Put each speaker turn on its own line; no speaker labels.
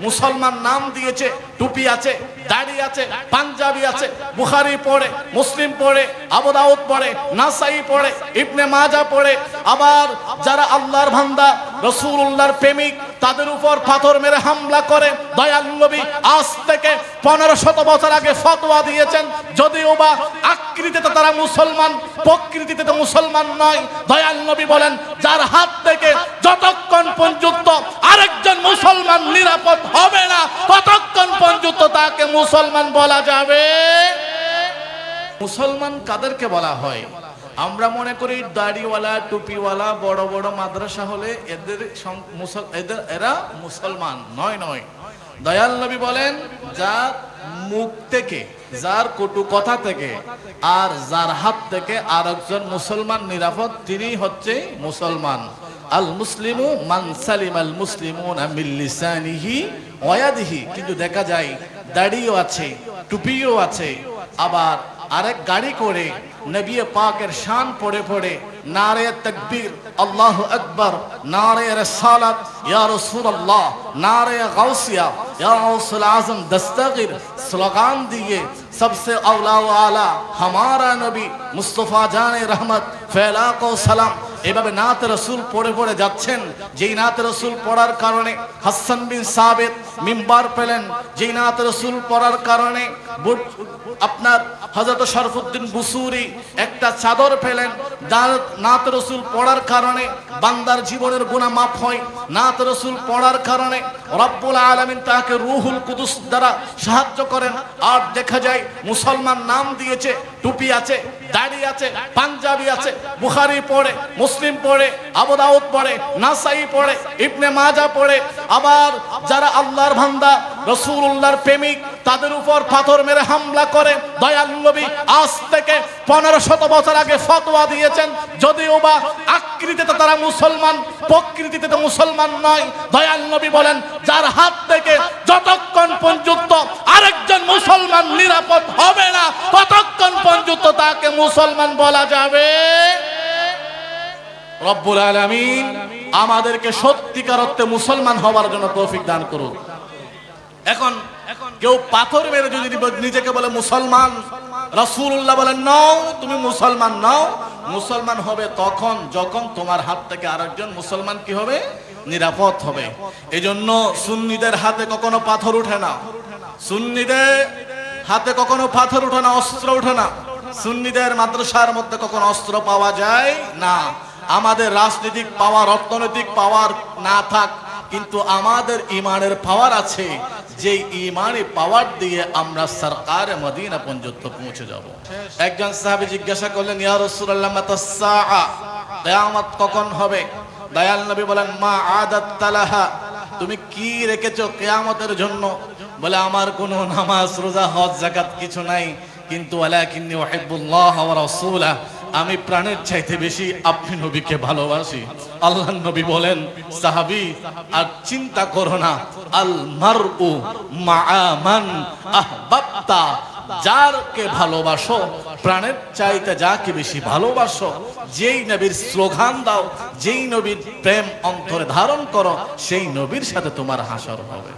মুসলমান নাম দিয়েছে, টুপি আছে, দাড়ি আছে, পাঞ্জাবি আছে, বুখারি পড়ে, মুসলিম পড়ে আবুদাউদ পড়ে, নাসাই পড়ে, ইবনে মাজা পড়ে। আবার যারা আল্লাহর ভান্দা রসুল্লাহর প্রেমিক তাদের উপর পাথর মেরে হামলা করে। দয়াল নবী আজ থেকে পনেরো শত বছর আগে ফতোয়া দিয়েছেন, যদিও বা আকৃতিতে তারা মুসলমান, প্রকৃতিতে তো মুসলমান নয়। দয়াল নবী বলেন, যার হাত থেকে যতক্ষণ পর্যন্ত আরেকজন মুসলমান নিরাপদ হবে না, ততক্ষণ পর্যন্ত তাকে মুসলমান বলা যাবে। মুসলমান কাদেরকে বলা হয়? আমরা মনে করি দাড়িওয়ালা, টুপিওয়ালা, বড় বড় মাদ্রাসা হলে এদের এদের এরা মুসলমান, নয় নয়। দয়াল নবী বলেন, যার মুখ থেকে, যার কটু কথা থেকে, আর যার হাত থেকে আর একজন মুসলমান নিরাপদ, তিনি হচ্ছে মুসলমান। আল মুসলিমু মান সালিম আল মুসলিমুন মিল্লিসানিহি ওয়াদিহি কিন্তু দেখা যায়, দাড়িও আছে, টুপিও আছে, আবার আরেক গাড়ি করে নবী পাকের শান পড়ে পড়ে নারে তকবীর, আল্লাহ আকবর, নারে রসালত, ইয়া রসুল আল্লাহ নারে গাউসিয়া, ইয়া গৌসুল আজম দস্তগির, স্লোগান দিয়ে সবসে আউলা আলা, হামারা নবী মুস্তাফা জানে রহমত, ফেলাক সালাম। এভাবে নাত রসুল পড়ে পড়ে যাচ্ছেন। যেই নাত রসুল পড়ার কারণে হাসান বিন সাবেত মিম্বার পেলেন যেই নাত রসুল পড়ার কারণে আপনার হজরত শরফুদ্দিন বুসুরি একটা চাদর যার নাত রসুল পড়ার কারণে বান্দার জীবনের গুণা মাফ হয়। নাত রসুল পড়ার কারণে রব্বুল আলমিন তাকে রুহুল কুদুস দ্বারা সাহায্য করেন। আর দেখা যায়, মুসলমান নাম দিয়েছে, টুপি আছে, দাড়ি আছে, পাঞ্জাবি আছে, বুখারি পড়ে, মুসলিম পড়ে, আবু দাউদ পড়ে, নাসাই পড়ে, ইবনে মাজা পড়ে। আবার যারা আল্লাহর ভান্দা রসুল্লাহর প্রেমিক, তাদের উপর পাথর মেরে হামলা করে। দয়াল নবী আজ থেকে পনেরো শত বছর আগে ফতোয়া দিয়েছেন, যদিও বা আকৃতিতে তারা মুসলমান, প্রকৃতিতে তো মুসলমান নয়। দয়াল নবী বলেন, যার হাত থেকে যতক্ষণ পর্যন্ত আরেকজন মুসলমান নিরাপদ হবে না, ততক্ষণ পর্যন্ত তাকে মুসলমান বলা যাবে। রব্বুল আলামিন আমাদেরকে সত্যিকার অর্থে মুসলমান হওয়ার জন্য তৌফিক দান করুন। এখন কেউ পাথর মেরে যদি নিজেকে বলে মুসলমান, রাসূলুল্লাহ বলেন, নাও, তুমি মুসলমান নাও। মুসলমান হবে তখন, যখন তোমার হাত থেকে আরেকজন মুসলমান কি হবে? নিরাপদ হবে। এজন্য সুন্নিদের হাতে কখনো পাথর উঠে না। সুন্নিদের হাতে কখনো পাথর উঠে না, অস্ত্র উঠে না। সুন্নিদের মাদ্রাসার মধ্যে কখনো অস্ত্র পাওয়া যায় না। আমাদের রাজনৈতিক পাওয়ার, অর্থনৈতিক পাওয়ার না থাক, কিন্তু আমাদের ইমানের পাওয়ার আছে। যে ইমানি পাওয়ার দিয়ে আমরা সরকার মদিনা পর্যন্ত পৌঁছে যাব। একজন সাহাবী জিজ্ঞাসা করলেন, ইয়া রাসূলুল্লাহ মাতাসসা কিয়ামত কখন হবে? দয়াল নবী বলেন, মা আদাত তালাহা, তুমি কি রেখেছো কিয়ামতের জন্য? বলে, আমার কোনো নামাজ, রোজা, হজ, যাকাত কিছু নাই, কিন্তু ওয়ালাকিন্নী উহিব্বুল্লাহ ওয়া রাসূলাহ। আমি প্রাণের চাইতে বেশি আপনি নবীকে ভালোবাসি। আল্লাহ নবী বলেন, সাহাবি, আর চিন্তা করো না। আল মারউ মাআ মান আহবাবতা। যারকে ভালোবাসো, প্রাণের চাইতে যাকে বেশি ভালোবাসো, যেই নবীর স্লোগান দাও, যেই নবীর প্রেম অন্তরে ধারণ করো, সেই নবীর সাথে তোমার হাসর হবে।